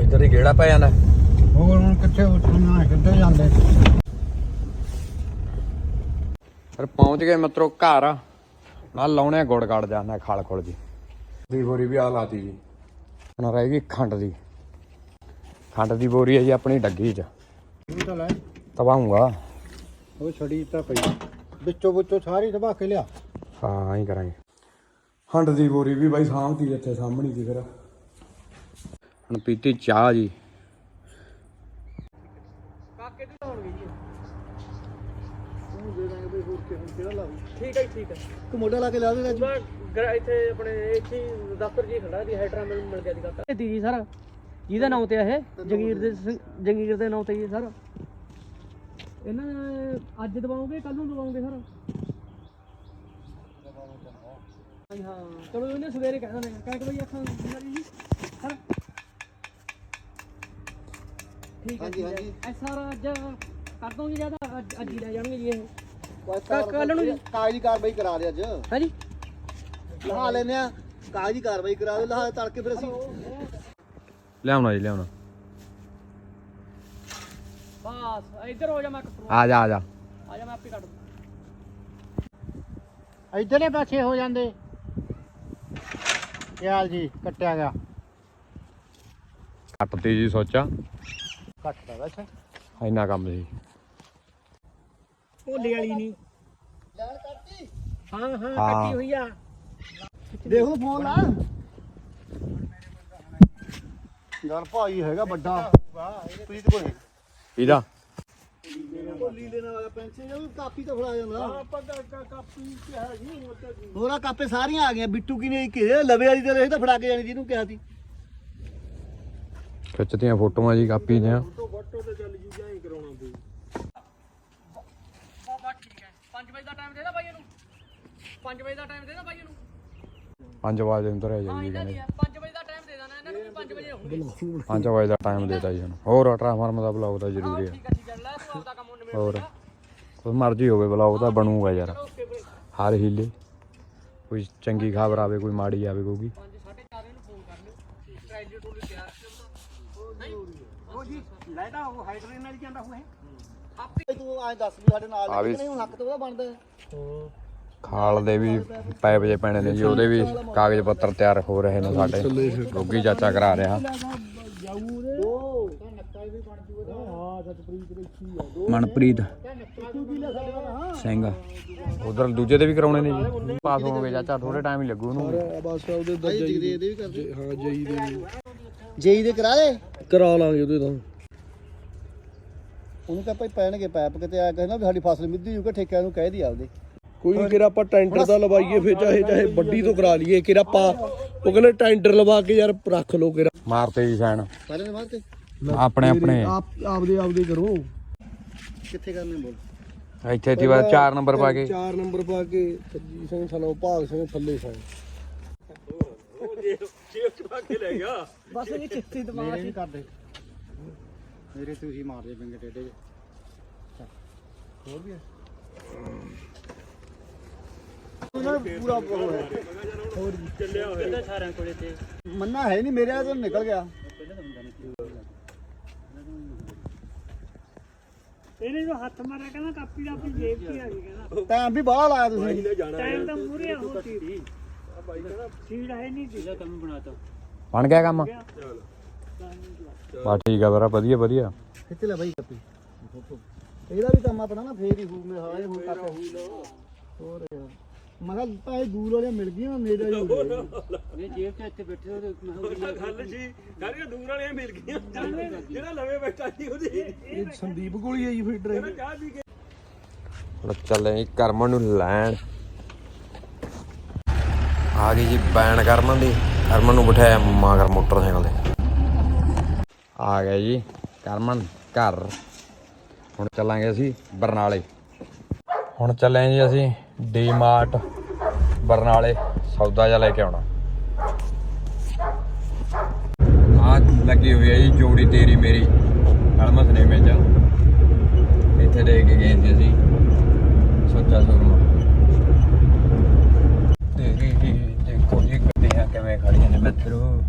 ਇੱਧਰ ਹੀ ਗੇੜਾ ਪੈ ਜਾਂਦਾ। ਹੋਰ ਹੁਣ ਕਿੱਥੇ ਉੱਠਣਾ ਕਿੱਥੇ ਜਾਂਦੇ? ਫਿਰ ਪਹੁੰਚ ਗਏ ਮਿੱਤਰੋ ਘਰ। ਨਾਲ ਲਾਉਣੇ ਆ ਗੁੜ ਗੜ ਜਾਂਦਾ ਖਾਲ ਖੋਲ ਜੀ। ਦੀ ਬੋਰੀ ਵੀ ਆ ਲਾਤੀ ਜੀ। ਹੁਣ ਰਹਿ ਗਈ ਖੰਡ ਦੀ। ਖੰਡ ਦੀ ਬੋਰੀ ਹੈ ਜੀ ਆਪਣੀ ਡੱਗੀ 'ਚ। ਤੂੰ ਤਾਂ ਲੈ। ਤਵਾਉਂਗਾ। ਉਹ ਛੜੀ ਤਾਂ ਪਈ। ਵਿੱਚੋਂ ਵਿੱਚੋਂ ਸਾਰੀ ਦਬਾ ਕੇ ਲਿਆ। ਹਾਂ ਹੀ ਕਰਾਂਗੇ। ਖੰਡ ਦੀ ਬੋਰੀ ਵੀ ਬਾਈ ਸਾਹਮਣੀ ਇੱਥੇ ਸਾਹਮਣੀ ਦੀ ਫਿਰ। ਹੁਣ ਪੀਤੀ ਚਾਹ ਜੀ। ਠੀਕ ਹੈ ਠੀਕ ਹੈ। ਤੂੰ ਮੋਢਾ ਲਾ ਕੇ ਲਾ ਦੇ ਮੈਂ ਗਰ- ਇੱਥੇ ਆਪਣੇ ਇੱਥੇ ਹੀ ਦਫ਼ਤਰ ਜੀ ਖੜਾ ਦੀ ਹੈਡਰਾ ਮਿਲ ਮਿਲ ਗਿਆ ਦੀ ਗੱਲ ਇਹ ਜੀ ਸਰ ਜਿਹਦਾ ਨਾਮ ਤੇ ਆ ਇਹ ਜਗੀਰ ਦੇ ਸਿੰਘ- ਜਗੀਰ ਦੇ ਨਾਮ ਤੇ ਹੀ ਸਰ। ਇਹਨਾਂ ਨੇ ਅੱਜ ਦਵਾਓਗੇ ਕੱਲ ਨੂੰ ਦਵਾਓਗੇ ਸਰ। ਹਾਂ। ਚਲੋ ਇਹਨੇ ਸਵੇਰੇ ਕਹਿ ਦਿੰਦੇ ਕਹਿ ਕੇ ਬਈ ਅੱਖਾਂ ਮੇਰੀ ਜੀ। ਸਰ। ਠੀਕ ਹੈ ਹਾਂਜੀ, ਠੀਕ ਹੈ ਹਾਂਜੀ। ਸਾਰਾ ਅੱਜ ਕਰ ਦੋਗੇ ਜ਼ਿਆਦਾ ਅੱਜ ਅੱਜ ਹੀ ਲੈ ਜਾਣਗੇ ਜੀ ਇਹ। ਕੱਲ ਕੱਲ੍ਹ ਨੂੰ ਜੀ। ਕਾਗਜ਼ੀ ਕਾਰਵਾਈ ਕਰਾ ਦੇ ਅੱਜ। ਹਾਂਜੀ। ਲਹਾ ਲੈਨੇ ਆ ਕਾਗਜ਼ੀ ਕਾਰਵਾਈ ਕਰਾ ਦੇ ਲਹਾ ਤੜਕੇ ਫਿਰ ਅਸੀਂ ਲਿਆਉਣਾ ਜੀ ਲਿਆਉਣਾ। ਬਸ ਇੱਧਰ ਹੋ ਜਾ ਮੈਂ ਆ ਜਾ ਆ ਜਾ। ਆ ਜਾ ਮੈਂ ਆਪੇ ਕੱਢ ਦੂੰ। ਇਧਰਲੇ ਪਾਸੇ ਹੋ ਜਾਂਦੇ। ਖਿਆਲ ਜੀ ਕੱਟਿਆ ਗਿਆ। ਕੱਟਤੀ ਜੀ ਸੋਚਾ। ਕੱਟਦਾ ਵੈਸੇ। ਇੰਨਾ ਕੰਮ ਸੀ। ਭੋਲੇ ਵਾਲੀ ਨਹੀਂ ਲੈਣ ਕੱਟੀ ਹਾਂ ਹਾਂ। ਕੱਟੀ ਹੋਈ ਆ। ਦੇਖ ਲਓ ਫੋਨ ਲਾ ਯਾਰ ਭਾਈ ਹੈਗਾ ਵੱਡਾ। ਪ੍ਰੀਤ ਕੋਲ। ਇਹਦਾ। ਬੋਲੀ ਲੈਣ ਵਾਲਾ ਪੈਨਸ਼ਨ ਉਹ ਕਾਪੀ ਤਾਂ ਫੜਾ ਜਾਂਦਾ। ਆਪਾਂ ਕਾਪੀ ਤੇ ਹੈ ਜੀ ਉਹ ਤਾਂ ਹੋਰਾ ਕਾਪੇ ਸਾਰੀਆਂ ਆ ਗਈਆਂ ਬਿੱਟੂ ਕੀ ਨੇ ਕਿ ਲਵੇ ਵਾਲੀ ਤੇ ਇਹ ਤਾਂ ਫੜਾ ਕੇ ਜਾਣੀ ਜਿਹਨੂੰ ਕਿਹਾ ਸੀ। ਖਿੱਚਤੀਆਂ ਫੋਟੋਆਂ ਜੀ ਕਾਪੀ ਦੀਆਂ। ਤੋਂ ਫੋਟੋ ਤੇ ਚੱਲ ਜੀ ਜਾਂ ਹੀ ਕਰਾਉਣਾ ਪਊ ਬਸ ਠੀਕ ਹੈ 5 ਵਜੇ ਦਾ ਟਾਈਮ ਦੇ ਦਾ ਬਾਈ ਇਹਨੂੰ 5 ਵਜੇ ਦਾ ਟਾਈਮ ਦੇ ਦਾ ਬਾਈ ਇਹਨੂੰ? 5 ਵਜੇ ਅੰਦਰ ਆ ਹਾਂ ਜਾਈਏ ਇਹਨਾਂ ਦੀ ਕਹਿੰਦੇ ਹੈ 5 ਵਜੇ ਦਾ ਟਾਈਮ ਦੇ ਦੇਣਾ ਇਹਨਾਂ ਨੂੰ 5 ਵਜੇ ਹੋਣਗੇ। 5 ਵਜੇ ਦਾ ਟਾਈਮ ਦੇਤਾ ਜੀ ਸਾਨੂੰ ਹੋਰ ਟ੍ਰਾਂਸਫਾਰਮ ਦਾ ਬਲੌਗ ਤਾਂ ਜ਼ਰੂਰੀ ਹੈ ਠੀਕ ਹੈ ਠੀਕ ਹੈ ਲੈ ਤੂੰ ਆਪਦਾ ਕੰਮ ਨਿਬੇੜ ਹੋਰ। ਕੋਈ ਮਰਜ਼ੀ ਹੋਵੇ ਬਲੌਗ ਤਾਂ ਬਣੂਗਾ ਯਾਰ। ਓਕੇ ਵੀਰੇ ਹਰ ਹੀਲੇ। ਕੋਈ ਚੰਗੀ ਖਬਰ ਆਵੇ ਕੋਈ ਮਾੜੀ ਆਵੇ ਕੋਈ। 5 4:30 ਨੂੰ ਫੋਨ ਕਰ ਲਿਓ। ਟ੍ਰਾਈਲੀ ਟੂਲ ਤਿਆਰ ਨਹੀਂ? ਉਹ ਜੀ ਲੈਦਾ ਉਹ ਹਾਈਡਰੇਨ ਨਾਲ ਜਾਂਦਾ ਹੋਇਆ ਤੂੰ ਐਂ ਦੱਸ ਵੀ ਸਾਡੇ ਨਾਲ ਆ ਵੀ- ਨਹੀਂ ਹੁਣ ਹੱਕ ਤਾਂ ਉਹਦਾ ਬਣਦਾ ਹੈ। ਖਾਲ ਦੇ ਵੀ ਪੈਪ ਜੇ ਪੈਣੇ ਨੇ ਜੀ ਉਹਦੇ ਵੀ ਕਾਗਜ਼ ਪੱਤਰ ਤਿਆਰ ਹੋ ਰਹੇ ਨੇ ਸਾਡੇ। ਰੋਗੀ ਚਾਚਾ ਕਰਾ ਰਿਹਾ। ਉਹ ਤਾਂ ਨੱਕਾ ਵੀ ਬਣ ਜੂਗਾ ਹਾਂ ਸਤਪ੍ਰੀਤ ਦੇ ਇੱਥੇ ਆ ਦੋ ਮਨਪ੍ਰੀਤ ਸਿੰਘ। ਉਧਰ ਦੂਜੇ ਦੇ ਵੀ ਕਰਾਉਣੇ ਨੇ ਜੀ। ਪਾਸ ਹੋ ਗਏ ਚਾਚਾ ਥੋੜੇ ਟਾਈਮ ਹੀ ਲੱਗੂ ਉਹਨੂੰ ਬਸ ਉਹਦੇ ਦਾ ਜਈ ਦੇ ਵੀ। ਕਰਦੇ ਹਾਂ ਜਈ ਦੇ ਜਈ ਦੇ ਕਰਾ ਦੇ? ਕਰਾ ਲਾਂਗੇ ਉਹਦੇ ਤੋਂ। ਉਹਨੂੰ ਕਹ ਭਾਈ ਪੈਣਗੇ ਪੈਪ ਕਿਤੇ ਆ ਕਹਿੰਦਾ ਵੀ ਸਾਡੀ ਫਸਲ ਮਿੱਧੀ ਜੂਗਾ ਠੇਕਿਆਂ ਨੂੰ ਕਹਿ ਦੀ ਆਪਦੇ। ਕੋਈ ਨਹੀਂ ਕਿਰਾ ਆਪਾਂ ਟੈਂਡਰ ਦਾ ਲਵਾਈਏ ਫਿਰ ਚਾਹੇ ਚਾਹੇ ਵੱਡੀ ਤੋਂ ਕਰਾ ਲਈਏ ਕਿਰਾ ਆਪਾਂ ਉਹ ਕਹਿੰਦੇ ਟੈਂਡਰ ਲਵਾ ਕੇ ਯਾਰ ਰੱਖ ਲਓ ਕਿਰਾ ਮਾਰਤੇ ਜੀ ਸੈਨ। ਸਾਰੇ ਨੇ ਮਾਰ ਤੇ? ਆਪਣੇ ਆਪਣੇ। ਆਪ ਆਪਦੇ ਆਪਦੇ ਕਰੋ। ਕਿੱਥੇ ਕਰਨੇ ਬੋਲ? ਇੱਥੇ ਦੀ ਬਾਅਦ 4 ਨੰਬਰ ਪਾ ਕੇ। 4 ਨੰਬਰ ਪਾ ਕੇ ਸੱਜੀ ਸਿੰਘ ਸਨੋ ਭਾਗ ਸਿੰਘ ਥੱਲੇ ਸਿੰਘ ਬਸ ਇਹ ਚਿੱਤੀ ਦਿਮਾਗ ਮੇਰੇ ਨਹੀਂ ਕਰਦੇ। ਮੇਰੇ ਤੇ ਹੀ ਮਾਰਦੇ ਪਿੰਗੇ ਟੇਡੇ। ਹੋਰ ਵੀ ਹੈ ਉਹਨਾਂ ਨੇ ਪੂਰਾ ਉਹ ਹੈ ਇਹਦਾ ਸਾਰਿਆਂ ਕੋਲੇ ਤੇ ਮੰਨਾ ਹੈ ਨਹੀਂ ਮੇਰੇ ਤੋਂ ਨਿਕਲ ਗਿਆ। ਇਹਨੇ ਜੋ ਹੱਥ ਮਾਰਿਆ ਕਹਿੰਦਾ ਕਾਪੀ ਦਾ ਆਪਣੀ ਜੇਬ 'ਚ ਹੀ ਆ ਗਈ ਕਹਿੰਦਾ। ਟਾਈਮ ਵੀ ਬਾਹਰ ਲਾਇਆ ਤੁਸੀਂ। ਟਾਈਮ ਤਾਂ ਮੂਰੇ ਹੋ ਸੀ ਸੀੜ ਹੈ ਨਹੀਂ ਸੀ ਕੰਮ ਬਣਾਤਾ। ਬਣ ਗਿਆ ਕੰਮ? ਬਾ ਠੀਕ ਆ ਵੀਰਾ ਵਧੀਆ ਵਧੀਆ। ਖਿੱਚ ਲੈ ਬਾਈ ਕੱਪੀ। ਇਹਦਾ ਵੀ ਕੰਮ ਆਪਣਾ ਨਾ ਫੇਰ ਹੀ ਹੂ ਮੇ ਹਾਏ ਹੁਣ ਤੱਕ। ਹੋਰ। ਯਾਰ। ਮੈਂ ਕਿਹਾ ਭਾਈ ਦੂਰ ਵਾਲੇ ਮਿਲ ਗਈਆਂ ਨੇੜੇ ਹੀ ਹੋ ਇਹ ਜੇਬ 'ਚ ਇੱਥੇ ਬੈਠੇ ਹੋ ਮੈਂ ਗੱਲ ਸੀ ਸਾਰੀਆਂ ਦੂਰ ਵਾਲੀਆਂ ਮਿਲ ਗਈਆਂ ਜਿਹੜਾ ਲਵੇ ਬੈਠਾ ਸੀ ਉਹਦੀ। ਇਹ ਸੰਦੀਪ ਕੋਲ ਹੀ ਆਈ ਫੀਡਰ ਚਾਹ ਪੀ ਕੇ ਹੁਣ ਚੱਲੇ ਜੀ ਕਰਮਨ ਨੂੰ ਲੈਣ। ਆ ਗਈ ਜੀ ਬੈਨ ਕਰਮਨ ਦੀ। ਕਰਮਨ ਨੂੰ ਬਿਠਾਇਆ ਮਗਰ ਮੋਟਰਸਾਈਕਲ ਤੇ। ਆ ਗਿਆ ਜੀ ਕਰਮਨ ਘਰ। ਹੁਣ ਚੱਲਾਂਗੇ ਅਸੀਂ ਬਰਨਾਲੇ। ਹੁਣ ਚੱਲੇ ਜੀ ਅਸੀਂ ਡੀਮਾਰਟ ਬਰਨਾਲੇ, ਸੌਦਾ ਜਾ ਲੈ ਕੇ ਆਉਣਾ। ਆ ਲੱਗੀ ਹੋਈ ਹੈ ਜੀ ਜੋੜੀ ਤੇਰੀ ਮੇਰੀ ਕਲਮਸ ਨੇ ਮੇਜਾ ਇੱਥੇ ਦੇ ਕੇ ਗਏ ਸੀ ਅਸੀਂ ਸੋਚਾ ਸੁਰਮਾ। ਤੇਰੀ ਹੀ ਦੇਖੋ ਜੀ ਗੱਡੀਆਂ ਕਿਵੇਂ ਖੜੀਆਂ ਨੇ ਮਿੱਤਰੋ।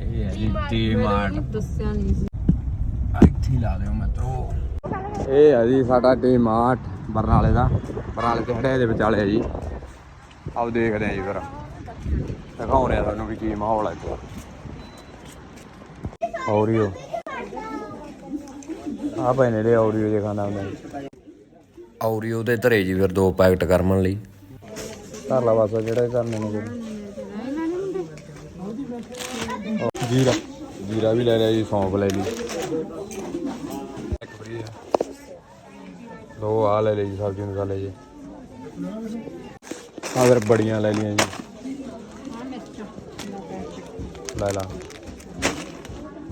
ਇਹ ਹੈ ਜੀ ਡੀਮਾਰਟ ਦੱਸਿਆ ਨਹੀਂ ਸੀ ਇੱਥੇ ਲਾ ਲਿਓ ਮਿੱਤਰੋ। ਇਹ ਹੈ ਜੀ ਸਾਡਾ ਡੀਮਾਰਟ ਬਰਨਾਲੇ ਦਾ। ਬਰਨਾਲੇ ਤੇ ਹੜੇ ਦੇ ਵਿਚਾਲੇ ਜੀ। ਆਓ ਦੇਖਦੇ ਆ ਜੀ ਫਿਰ। ਦਿਖਾਉਂਦੇ ਆ ਤੁਹਾਨੂੰ ਵੀ ਕੀ ਮਾਹੌਲ ਹੈ ਇੱਥੇ। ਔਰੀਓ ਆ ਪਏ ਨੇ ਔਰੀਓ ਜੇ ਖਾਣਾ ਹੁੰਦਾ ਔਰੀਓ ਦੇ ਧਰੇ ਜੀ ਫਿਰ ਦੋ ਪੈਕਟ ਕਰਮਨ ਲਈ। ਧਰ ਲਾ ਬਸ ਜਿਹੜੇ ਕਰਨੇ ਨੇ ਜੀਰਾ। ਜੀਰਾ ਵੀ ਲੈ ਲਿਆ ਜੀ ਸੌਂਫ ਲੈ ਲਈ। ਦੋ ਆ ਲੈ ਲਈ ਜੀ ਸਬਜ਼ੀ ਮਸਾਲੇ ਜੀ। ਆ ਫਿਰ ਬੜੀਆਂ ਲੈ ਲਈਆਂ ਜੀ। ਲੈ ਲਾ।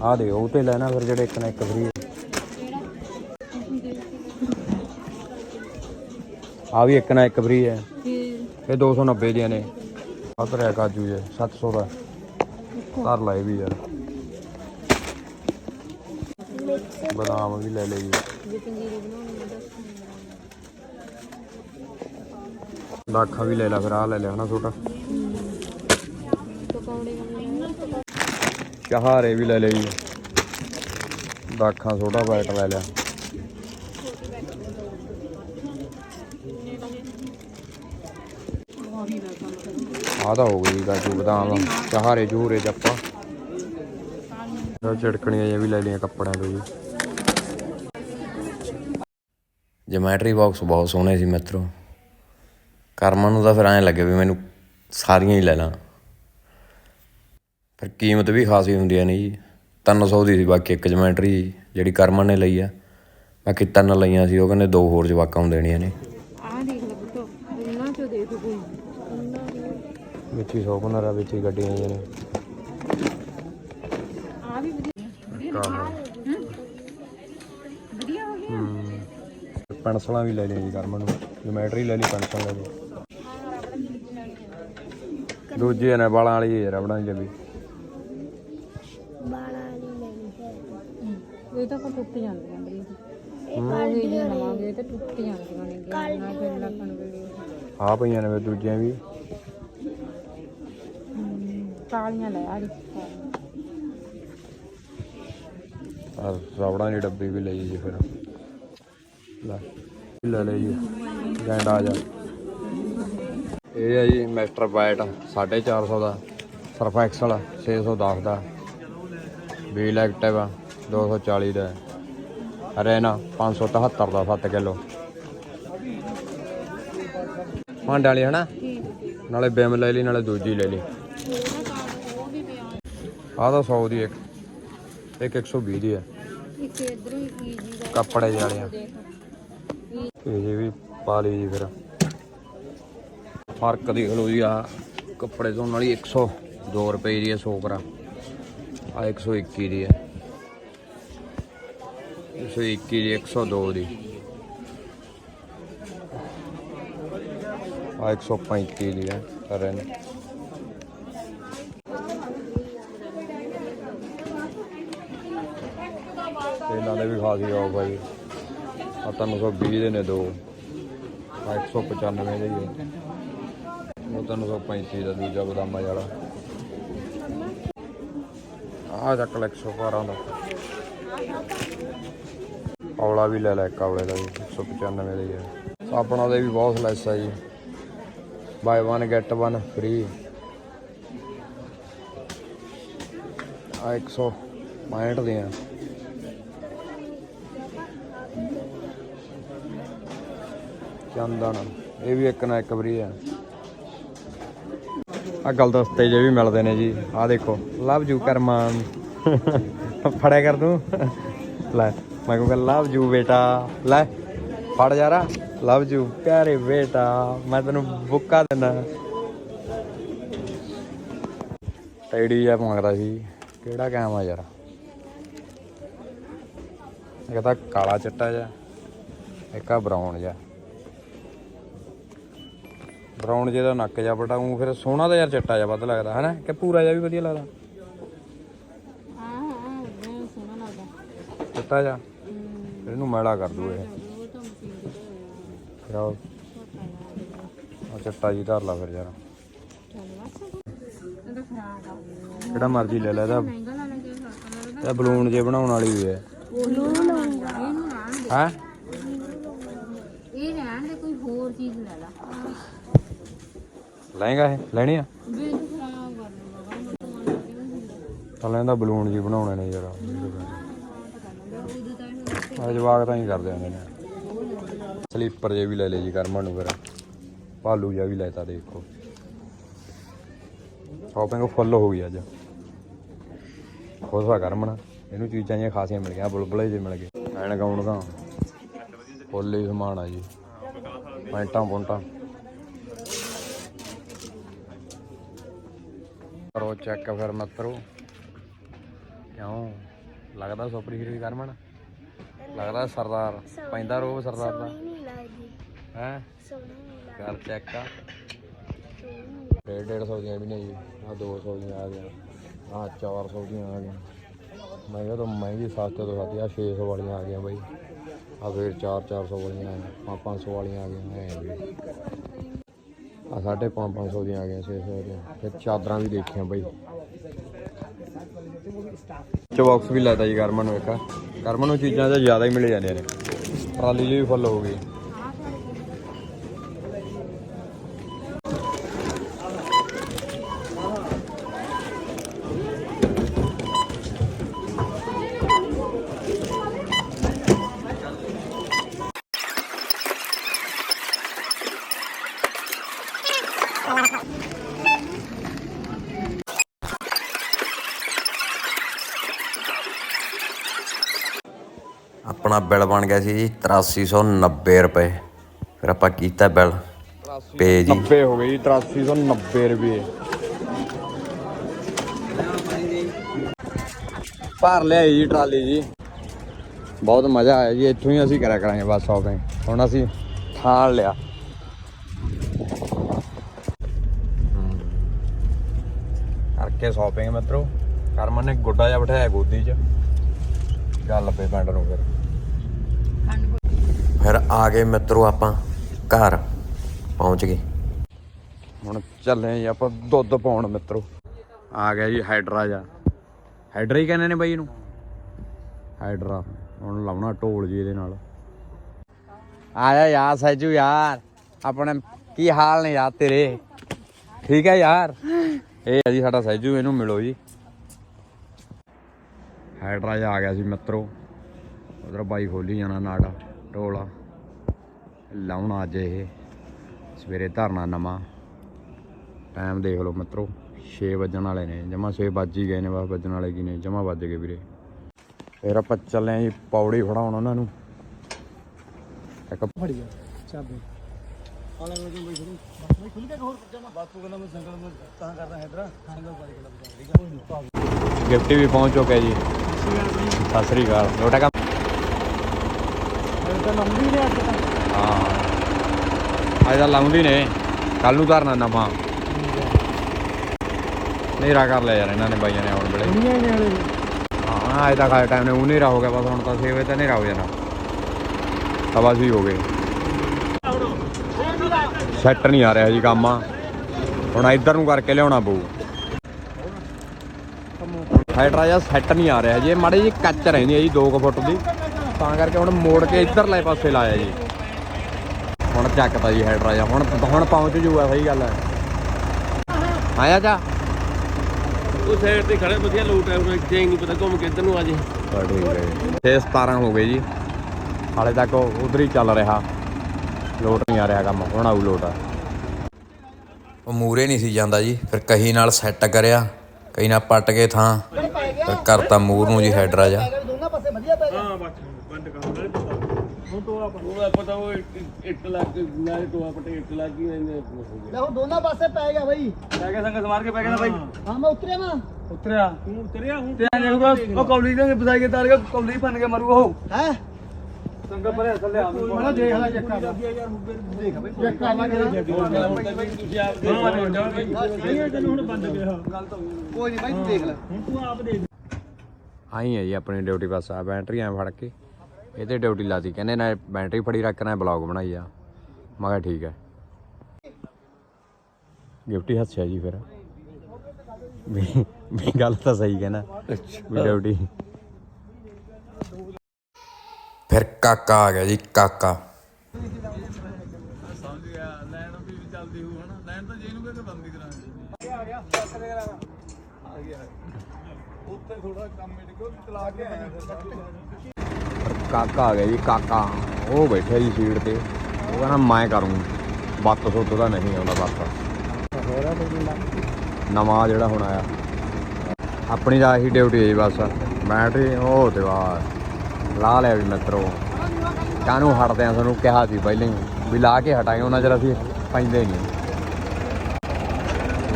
ਆ ਦੇ, ਉਹ ਤੇ ਲੈਣਾ ਫਿਰ ਜਿਹੜੇ ਇੱਕ ਨਾ ਇੱਕ ਫਰੀ ਆ। ਵੀ ਇੱਕ ਨਾ ਇੱਕ ਫਰੀ ਹੈ ਇਹ 290 ਦੀਆਂ ਨੇ। ਆ ਤਰਿਆ ਕਾਜੂ ਜੇ 700 ਦਾ। ਧਰ ਲਾਏ ਵੀ ਯਾਰ। ਬਦਾਮ ਵੀ ਲੈ ਲਏ ਜੀ। ਦਾਖਾਂ ਵੀ ਲੈ ਲਾ ਫਿਰ ਆ ਲੈ ਲਿਆ ਹਨਾ ਛੋਟਾ। ਚਹਾਰੇ ਵੀ ਲੈ ਲਏ ਜੀ। ਦਾਖਾਂ ਛੋਟਾ ਪੈਕਟ ਲੈ ਲਿਆ। ਆਹ ਤਾਂ ਹੋ ਗਈ ਕਾਜੂ ਬਦਾਮ, ਚਾਹਾਰੇ ਜੂਰੇ ਜੱਪਾ ਉਹ ਝੜਕਣੀਆਂ ਵੀ ਲੈ ਲਈਆਂ ਕੱਪੜਿਆਂ ਤੋਂ ਵੀ ਜਮੈਟਰੀ ਬਾਕਸ ਬਹੁਤ ਸੋਹਣੇ ਸੀ ਮਿੱਤਰੋ। ਕਰਮਾਂ ਨੂੰ ਤਾਂ ਫਿਰ ਐਂ ਲੱਗੇ ਵੀ ਮੈਨੂੰ ਸਾਰੀਆਂ ਹੀ ਲੈ ਲਾਂ। ਫਿਰ ਕੀਮਤ ਵੀ ਖਾਸੀ ਹੁੰਦੀ ਹੈ ਨਹੀਂ ਜੀ। 300 ਦੀ ਸੀ ਬਾਕੀ ਇੱਕ ਜਮੈਟਰੀ ਜਿਹੜੀ ਕਰਮਨ ਨੇ ਲਈ ਆ। ਬਾਕੀ ਤਿੰਨ ਲਈਆਂ ਸੀ ਉਹ ਕਹਿੰਦੇ ਦੋ ਹੋਰ ਜਵਾਕਾਂ ਨੂੰ ਦੇਣੀਆਂ ਨੇ। ਆਹ ਦੇਖ ਲੈ ਬੁੱਟੋ ਉਹਨਾਂ ਚੋਂ ਦੇਖ ਕੋਈ ਉਹਨਾਂ ਦੀ ਵਿੱਚ ਹੀ ਸੋਪਨਰਾ ਵਿੱਚ ਹੀ ਗੱਡੀਆਂ ਆਈਆਂ ਨੇ। ਆ ਵੀ ਵਧੀਆ। ਵਧੀਆ ਹੋ। ਗਿਆ ਹੂੰ ਪੈਨਸਲਾਂ ਵੀ ਲੈ ਲਈਆਂ ਜੀ ਕਰਮਨ ਨੂੰ। ਜਮੈਟਰੀ ਲੈ ਲਈ ਪੈਨਸਲ ਲੈ ਲਈ। ਦੂਜੇ ਨੇ ਵਾਲਾਂ ਵਾਲੀ ਹੈ ਰਬੜਾਂ ਦੀ ਵੀ। ਇਹ ਤਾਂ ਆਪਾਂ ਟੁੱਟ ਜਾਂਦੀਆਂ ਬਰੀ ਇਹ ਜੇ ਨਵਾਂਗੇ ਤੇ ਟੁੱਟ ਜਾਂਦੀਆਂ ਨੇ ਗਾਣਾ ਫਿਰ ਲੱਗਣ ਵੇਲੇ ਆ ਪਈਆਂ ਨੇ ਫਿਰ ਦੂਜੀਆਂ ਵੀ। ਕਾਲੀਆਂ ਲੈ ਆ ਰਬੜਾਂ ਦੀ ਡੱਬੀ ਵੀ ਲਈ ਜੀ ਫਿਰ। ਲੈ ਇਹ ਲੈ ਲਈ ਜੀ। ਗੈਂਡਾ ਆ ਜਾ। ਇਹ ਹੈ ਜੀ ਮਾਸਟਰ ਬਾਈਟ 450 ਦਾ। ਸਰਫ ਐਕਸਲ 610 ਦਾ। ਵੀਲ ਐਕਟਿਵ 240 ਦਾ। ਰੈਨਾ 573 ਦਾ 7 ਕਿਲੋ। ਭਾਂਡੇ ਵਾਲੀ ਹਨਾ? ਨਾਲੇ ਬਿਮ ਲੈ ਲਈ ਨਾਲੇ ਦੂਜੀ ਲੈ ਲਈ। ਆਹ ਤਾਂ 100 ਦੀ ਇੱਕ। ਇੱਕ 120 ਦੀ ਹੈ ਇੱਕ ਇਧਰੋਂ ਹੀ ਕੀ ਜੀ ਕੱਪੜੇ ਜਿਹੇ ਵਾਲੀਆਂ। ਇਹ ਵੀ ਪਾ ਲਈ ਜੀ ਫਿਰ। ਫ਼ਰਕ ਦੇਖ ਲਓ ਜੀ ਆ ਕੱਪੜੇ ਧੋਣ ਵਾਲੀ 102 ਰੁਪਏ ਦੀ ਹੈ 100 ਗ੍ਰਾਮ। ਆ 121 ਦੀ ਹੈ। 121 ਦੀ 102 ਦੀ ਆ 135 ਦੀ ਹੈ ਰੈਨ ਇਹਨਾਂ। ਦੇ ਵੀ ਖਾਸੀ ਆਓ ਭਾਈ ਜੀ। ਆ 320 ਦੇ ਨੇ ਦੋ। ਆ 195 ਦੇ ਹੀ ਆ। ਉਹ 335 ਦਾ ਦੂਜਾ ਬਦਾਮਾ ਵਾਲਾ। ਆਹ ਚੱਕ ਲੈ 112 ਦਾ। ਔਲਾ ਵੀ ਲੈ ਲੈ ਇੱਕ ਔਲੇ ਦਾ ਵੀ 195 ਦਾ ਹੀ ਹੈ। ਸਾਬਣਾਂ ਦੇ ਵੀ ਬਹੁਤ ਲੈਸ ਆ ਜੀ। ਬਾਏ 1 ਗੈਟ 1 ਫ੍ਰੀ ਆ 165 ਦੇ ਆ। ਚੰਦਨ ਇਹ ਵੀ ਇੱਕ ਨਾ ਇੱਕ ਵਾਰੀ ਆ। ਆ ਗਲਦਸਤੇ ਜੇ ਵੀ ਮਿਲਦੇ ਨੇ ਜੀ। ਆ ਦੇਖੋ ਲਵ ਯੂ ਕਰਮਾਨ ਫੜਿਆ ਕਰ ਤੂੰ। ਲੈ, ਮੈਂ ਕਹੂੰਗਾ ਲਵ ਯੂ ਬੇਟਾ। ਲੈ, ਫੜ ਯਾਰਾ। ਲਵ ਯੂ ਪਿਆਰੇ ਬੇਟਾ, ਮੈਂ ਤੈਨੂੰ ਬੁੱਕਾ ਦਿੰਦਾ। ਟੈਡੀ ਜਿਹਾ ਮੰਗਦਾ ਸੀ। ਕਿਹੜਾ ਕਾਮ ਆ ਯਾਰ? ਇੱਕ ਤਾਂ ਕਾਲਾ ਚਿੱਟਾ ਜਿਹਾ, ਇੱਕ ਆ ਬਰਾਊਨ ਜਿਹਾ। ਬਰਾਊਨ ਜਿਹਦਾ ਨੱਕ ਜਾ ਬਟਾ ਉਹ ਫਿਰ ਸੋਹਣਾ ਤਾਂ ਯਾਰ ਚਿੱਟਾ ਜਿਹਾ ਵੱਧ ਲੱਗਦਾ ਹੈ ਨਾ ਕਿ ਪੂਰਾ ਜਿਹਾ ਵੀ ਵਧੀਆ ਲੱਗਦਾ? ਹਾਂ ਹਾਂ ਬਹੁਤ ਸੋਹਣਾ ਲੱਗਦਾ ਚਿੱਟਾ ਜਿਹਾ? ਫਿਰ ਇਹਨੂੰ ਮੈਲਾ ਕਰ ਦੂ ਇਹ। ਦੇ ਆਹ ਚਿੱਟਾ ਜੀ ਧਰ ਲਾ ਫਿਰ ਯਾਰ। ਆ ਕਿਹੜਾ ਮਰਜ਼ੀ ਲੈ ਲੈ ਇਹਦਾ ਤੇ ਬਲੂਨ ਜੇ ਬਣਾਉਣ ਵਾਲੀ ਹੈ। ਦੇ ਹੈ ਇਹ ਰਹਿਣ ਦੇ ਕੋਈ ਹੋਰ ਚੀਜ਼ ਲੈ ਲਾ ਲਏਗਾ ਇਹ? ਲੈਣੀ ਆ? ਤਾਂ ਲੈਂਦਾ ਬਲੂਨ ਜੀ ਬਣਾਉਣੇ ਨੇ ਯਾਰ। ਆ ਜਵਾਕ ਤਾਂ ਹੀ ਕਰਦੇ ਹੁੰਦੇ ਨੇ। ਸਲੀਪਰ ਜੇ ਵੀ ਲੈ ਲੈ ਜੀ ਕਰਮਨ ਨੂੰ ਫਿਰ। ਭਾਲੂ ਜਿਹਾ ਵੀ ਲੈਤਾ ਦੇਖੋ। ਸ਼ਾਪਿੰਗ ਫੁੱਲ ਹੋ ਗਈ ਅੱਜ। ਖੁਸ਼ ਕਰਮਨ। ਇਹਨੂੰ ਚੀਜ਼ਾਂ ਜਿਹੀਆਂ ਖਾਸੀਆਂ ਮਿਲ ਗਈਆਂ ਬੁਲਬੁਲੇ ਜੇ ਮਿਲ ਗਏ। ਐਨ ਗਾਉਣ ਦਾ ਫੁੱਲ ਹੀ ਸਮਾਨ ਆ ਜੀ। ਪੈਂਟਾਂ ਪੁੰਟਾਂ ਕਰੋ ਚੈੱਕ ਫਿਰ ਮਤਰੋ ਕਿਉਂ? ਲੱਗਦਾ ਸੁਪਰ ਹੀਰੋ ਹੀ ਕਰਮਨ ਲੱਗਦਾ ਸਰਦਾਰ? ਪੈਂਦਾ ਰੋਬ ਸਰਦਾਰ ਦਾ? ਹੈ? ਕਰ। ਚੈੱਕ ਆ ਡੇਢ ਡੇਢ ਸੌ ਦੀਆਂ ਵੀ ਨੇ ਜੀ। ਆ 200 ਦੀਆਂ ਆ ਗਈਆਂ। ਆ 400 ਦੀਆਂ ਆ ਗਈਆਂ। ਮੈਂ ਕਿਹਾ ਤਾਂ ਮਹਿੰਗੀ ਸਸਤੇ ਤੋਂ ਸਸਤੀ ਆ 600 ਵਾਲੀਆਂ ਆ ਗਈਆਂ ਬਾਈ। ਆ ਫਿਰ 4 400 ਵਾਲੀਆਂ ਆ 500 ਵਾਲੀਆਂ ਆ ਗਈਆਂ। ਐ ਵੀ। ਆ ਸਾਢੇ 500 ਦੀਆਂ ਆ ਗਈਆਂ 600 ਦੀਆਂ। ਫਿਰ ਚਾਦਰਾਂ ਵੀ ਦੇਖੀਆਂ ਬਾਈ। ਚ ਬਾਕਸ ਵੀ ਲੈਤਾ ਜੀ ਗਰਮਨ ਨੂੰ ਇੱਕ। ਗਰਮਨ ਨੂੰ ਚੀਜ਼ਾਂ ਤਾਂ ਜ਼ਿਆਦਾ ਹੀ ਮਿਲ ਜਾਂਦੀਆਂ ਨੇ। ਟਰਾਲੀ ਜੀ ਵੀ ਫੁੱਲ ਹੋ ਗਈ। ਬਿੱਲ ਬਣ ਗਿਆ ਸੀ ਜੀ 8390 ਰੁਪਏ। ਫਿਰ ਆਪਾਂ ਕੀਤਾ ਬਿੱਲ ਪੇ ਜੀ। 90 ਹੋ ਗਈ 8390 ਰੁਪਏ। ਭਰ ਲਿਆ ਜੀ ਟਰਾਲੀ ਜੀ। ਬਹੁਤ ਮਜ਼ਾ ਆਇਆ ਜੀ ਇੱਥੋਂ ਹੀ ਅਸੀਂ ਕਰਿਆ ਕਰਾਂਗੇ ਬਸ ਸ਼ਾਪਿੰਗ। ਹੁਣ ਅਸੀਂ ਠਾਣ ਲਿਆ। ਕਰਕੇ ਸ਼ਾਪਿੰਗ ਮਿੱਤਰੋ ਕਰਮਨ ਨੇ ਗੁੱਡਾ ਜਿਹਾ ਬਿਠਾਇਆ ਗੋਦੀ 'ਚ। ਗੱਲ ਪੇ ਪਿੰਡ ਨੂੰ ਫਿਰ। ਫਿਰ ਆ ਗਏ ਮਿੱਤਰੋ ਆਪਾਂ, ਘਰ। ਪਹੁੰਚ ਗਏ। ਹੁਣ ਚੱਲੇ ਜੀ ਆਪਾਂ ਦੁੱਧ ਪਾਉਣ ਮਿੱਤਰੋ। ਆ ਗਿਆ ਜੀ ਹਾਈਡਰਾ ਜਾ ਹਾਈਡਰਾ ਹੀ ਕਹਿੰਦੇ ਨੇ ਬਾਈ ਇਹਨੂੰ। ਹਾਈਡਰਾ। ਹੁਣ ਲਾਉਣਾ ਢੋਲ ਜੀ ਇਹਦੇ ਨਾਲ। ਆ ਯਾਰ ਸੈਜੂ ਯਾਰ। ਆਪਣੇ ਕੀ ਹਾਲ ਨੇ ਯਾਰ ਤੇਰੇ? ਠੀਕ ਹੈ ਯਾਰ? ਇਹ ਹੈ ਜੀ ਸਾਡਾ ਸੈਜੂ ਇਹਨੂੰ ਮਿਲੋ ਜੀ। ਹਾਈਡਰਾ ਜਿਹਾ ਆ ਗਿਆ ਸੀ ਮਿੱਤਰੋ। ਉਧਰ ਬਾਈ ਖੋਲੀ ਜਾਣਾ ਨਾੜਾ ਢੋਲਾ ਲਾਉਣਾ ਅੱਜ ਇਹ। ਸਵੇਰੇ ਧਰਨਾ ਨਵਾਂ। ਟਾਈਮ ਦੇਖ ਲਓ ਮਿੱਤਰੋ 6 ਵੱਜਣ ਵਾਲੇ ਨੇ। ਜਮਾ 6 ਵੱਜ ਹੀ ਗਏ ਨੇ ਬਸ ਵੱਜਣ ਵਾਲੇ ਕੀ ਨੇ? ਜਮਾ ਵੱਜ ਗਏ ਵੀਰੇ। ਫਿਰ ਆਪਾਂ ਚੱਲੇ ਆਂ ਜੀ ਪੌੜੀ ਫੜਾਉਣ ਉਹਨਾਂ ਨੂੰ। ਇੱਕ ਫੜੀ ਆ ਚਾਬੀ ਆਲੇ ਵਾਲੇ ਕੋਈ ਸ਼ੁਰੂ। ਬਸ ਖੁੱਲ ਕੇ ਹੋਰ ਜਮਾ। ਬਸ ਤੂੰ ਕਹਿੰਦਾ ਮੈਂ ਸੰਗਲ ਮੈਂ ਤਾਂ ਕਰਦਾ ਹੈਦਰਾ ਸੰਗਲ ਬਾਰੇ ਗੱਲ ਬਤਾ ਠੀਕ ਆ। ਗਿਫਟ ਵੀ ਪਹੁੰਚ ਚੁੱਕਿਆ ਜੀ। ਸਤਿ ਸ੍ਰੀ ਅਕਾਲ ਲੋਟਾ ਕੰਮ। ਤਾਂ ਲੰਬੀ ਨੇ ਅੱਜ ਤਾਂ। ਅੱਜ ਤਾਂ ਲਾਉਂਦੀ ਨੇ। ਕੱਲ ਨੂੰ ਧਰਨਾ ਨਵਾਂ। ਨੇਰਾ ਕਰ ਲਿਆ ਯਾਰ ਇਹਨਾਂ ਨੇ ਬਾਈਆਂ ਨੇ ਆਉਣ ਵੇਲੇ। ਦੁਨੀਆ ਹੀ ਨੇ। ਵਾਲੇ ਹਾਂ ਅੱਜ ਤਾਂ ਖਾਏ ਟਾਈਮ ਨੇ ਉਹ ਨੇਰਾ ਹੋ ਗਿਆ ਬਸ ਹੁਣ ਤਾਂ 6 ਵਜੇ ਤਾਂ ਨੇਰਾ ਹੋ ਜਾਣਾ। ਸਵਾ ਸੀ ਹੋ ਗਏ ਸੈੱਟ ਨਹੀਂ ਆ ਰਿਹਾ ਜੀ ਕੰਮ। ਆ ਹੁਣ ਇੱਧਰ ਨੂੰ ਕਰਕੇ ਲਿਆਉਣਾ ਪਊ। ਹਾਈਡਰਾ ਜਿਹਾ ਸੈੱਟ ਨਹੀਂ ਆ ਰਿਹਾ ਜੀ। ਮਾੜੀ ਜੀ ਕੱਚ ਰਹਿੰਦੀ ਹੈ ਜੀ 2 ਫੁੱਟ ਦੀ। ਤਾਂ ਕਰਕੇ ਹੁਣ ਮੋੜ ਕੇ ਇੱਧਰਲੇ ਪਾਸੇ ਲਾਇਆ ਜੀ। ਹੁਣ ਚੱਕਤਾ ਜੀ ਹਾਈਡਰਾ ਜਿਹਾ ਹੁਣ ਹੁਣ ਪਹੁੰਚ ਜੂਗਾ ਸਹੀ ਗੱਲ ਹੈ ਆਇਆ ਜਾ। ਉਹ ਸਾਈਡ ਤੇ ਖੜੇ ਵਧੀਆ ਲੋਟ ਹੈ ਉਹ ਇੱਥੇ ਹੀ ਨਹੀਂ ਪਤਾ ਘੁੰਮ ਕੇ ਇੱਧਰ ਨੂੰ ਆ ਜੇ। ਠੀਕ ਹੈ 6 17 ਹੋ ਗਏ ਜੀ। ਹਾਲੇ ਤੱਕ ਉਧਰ ਹੀ ਚੱਲ ਰਿਹਾ। ਲੋਟ ਨਹੀਂ ਆ ਰਿਹਾ ਕੰਮ ਹੁਣ ਆਊ ਲੋਟ ਉਹ ਮੂਰੇ ਨਹੀਂ ਸੀ ਜਾਂਦਾ ਜੀ। ਫਿਰ ਕਹੀ ਨਾਲ ਸੈੱਟ ਕਰਿਆ। ਕਈ ਨਾਲ ਪੱਟ ਕੇ ਥਾਂ। ਫਿਰ ਕਰਤਾ ਮੂਰ ਨੂੰ ਜੀ ਹੈਡਰਾ ਜਾ ਦੋਨਾਂ ਪਾਸੇ ਵਧੀਆ ਪੈ ਗਿਆ ਹਾਂ ਬਸ ਬੰਦ ਕਰ ਨਾਲੇ ਪਤਾ ਟੋਆ ਉਹ ਪਤਾ ਉਹ ਇੱਟ- ਇੱਟ ਲੱਗ ਕੇ ਨਾਲੇ ਟੋਆ ਪਟੇ ਇੱਟ ਲੱਗ ਗਈ ਇਹਨੇ ਲੈ ਹੁਣ ਦੋਨਾਂ ਪਾਸੇ ਪੈ ਗਿਆ ਬਾਈ। ਪੈ ਗਿਆ ਸੰਗਤ ਮਾਰ ਕੇ ਪੈ ਗਿਆ ਨਾ ਬਾਈ। ਹਾਂ। ਮੈਂ ਉਤਰਿਆ ਨਾ ਉਤਰਿਆ। ਹੁਣ ਉਤਰਿਆ ਹੁਣ ਤੇ ਦੇਖੂਗਾ ਉਹ ਕੌਲੀ ਨੇ ਫਸਾਈ ਕੇ ਤਾਰ ਕੇ ਕੌਲੀ ਬਣ ਕੇ ਮਰੂ ਉਹ। ਹੈ? ਸੰਗਤ ਪਰੇ ਥੱਲੇ ਆ ਮੈਂ ਦੇਖ ਲੈ ਚੱਕਾ। ਦੇਖ ਬਈ ਚੱਕਾ ਲਾ ਕੇ ਤੁਸੀਂ ਆਪ ਦੇ ਤੈਨੂੰ ਹੁਣ ਬੰਦ ਗਿਆ ਕੋਈ ਨਹੀਂ ਬਾਈ ਤੂੰ ਦੇਖ ਲੈ। ਹੁਣ ਤੂੰ ਆਪ ਦੇ ਆਈ ਹੈ ਜੀ ਆਪਣੀ ਡਿਊਟੀ ਬਸ ਆ ਬੈਟਰੀ ਐ ਫੜ ਕੇ। ਇਹ ਤੇ ਡਿਊਟੀ ਲਾਤੀ ਕਹਿੰਦੇ ਨਾ ਬੈਟਰੀ ਫੜੀ ਰੱਖਣਾ ਬਲੌਗ ਬਣਾਈ ਆ। ਮੈਂ ਕਿਹਾ ਠੀਕ ਹੈ। ਗਿਫਟੀ ਹੱਸਿਆ ਜੀ ਫਿਰ। ਵੀ ਵੀ ਗੱਲ ਤਾਂ ਸਹੀ ਕਹਿਣਾ ਵੀ ਡਿਊਟੀ। ਫਿਰ ਕਾਕਾ ਆ ਗਿਆ ਜੀ ਕਾਕਾ। ਕਾਕਾ ਆ ਗਿਆ ਜੀ, ਕਾਕਾ। ਉਹ ਬੈਠਿਆ ਜੀ ਸੀਟ ਤੇ। ਉਹ ਕਹਿੰਦਾ, ਮੈਂ ਕਰੂੰ। ਬੱਤ ਸੁੱਤ ਦਾ ਨਹੀਂ ਆਉਂਦਾ ਬੱਤ ਨਵਾਂ ਜਿਹੜਾ ਹੁਣ ਆਇਆ। ਆਪਣੀ ਤਾਂ ਆਹੀ ਡਿਊਟੀ ਹੈ ਜੀ ਬਸ। ਬੈਟਰੀ ਉਹ ਤੇ ਬਾਹਰ ਲਾ ਲਿਆ ਵੀ ਮਿੱਤਰੋ। ਕਾਹਨੂੰ ਹਟਦੇ ਆ ਤੁਹਾਨੂੰ ਕਿਹਾ ਸੀ ਪਹਿਲਾਂ ਹੀ। ਵੀ ਲਾ ਕੇ ਹਟਾਏ ਉਹਨਾਂ ਚਿਰ ਅਸੀਂ ਪੈਂਦੇ ਨਹੀਂ।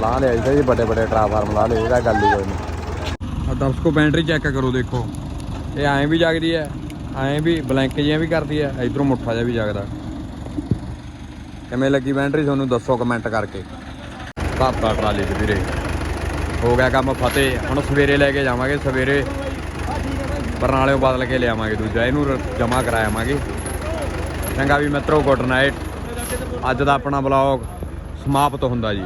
ਲਾ ਲਿਆ ਜੀ ਜੀ ਵੱਡੇ ਵੱਡੇ ਟਰਾਫਾਰਮ ਲਾ ਲਏ ਇਹਦਾ ਗੱਲ ਹੀ ਕੋਈ ਨਹੀਂ। ਆ ਦਰਸ਼ਕੋ ਬੈਟਰੀ ਚੈੱਕ ਕਰੋ ਦੇਖੋ। ਇਹ ਐਂ ਵੀ ਜਗਦੀ ਹੈ। ਐਂ ਵੀ ਬਲੈਂਕ ਜਿਹਾ ਵੀ ਕਰਦੀ ਹੈ ਇਧਰੋਂ ਮੁੱਠਾ ਜਿਹਾ ਵੀ ਜਾਗਦਾ। ਕਿਵੇਂ ਲੱਗੀ ਬੈਟਰੀ ਤੁਹਾਨੂੰ ਦੱਸੋ ਕਮੈਂਟ ਕਰਕੇ। ਪਾਪਾ ਟਰਾਲੀ 'ਚ ਵੀਰੇ। ਹੋ ਗਿਆ ਕੰਮ ਫਤਿਹ, ਹੁਣ ਸਵੇਰੇ ਲੈ ਕੇ ਜਾਵਾਂਗੇ, ਸਵੇਰੇ ਬਰਨਾਲਿਓਂ ਬਦਲ ਕੇ ਲਿਆਵਾਂਗੇ ਦੂਜਾ, ਇਹਨੂੰ ਜਮਾ ਕਰਾਵਾਂਗੇ। ਚੰਗਾ ਵੀ ਮਿੱਤਰੋ ਗੁੱਡ ਨਾਈਟ ਅੱਜ ਦਾ ਆਪਣਾ ਬਲੌਗ ਸਮਾਪਤ ਹੁੰਦਾ ਜੀ।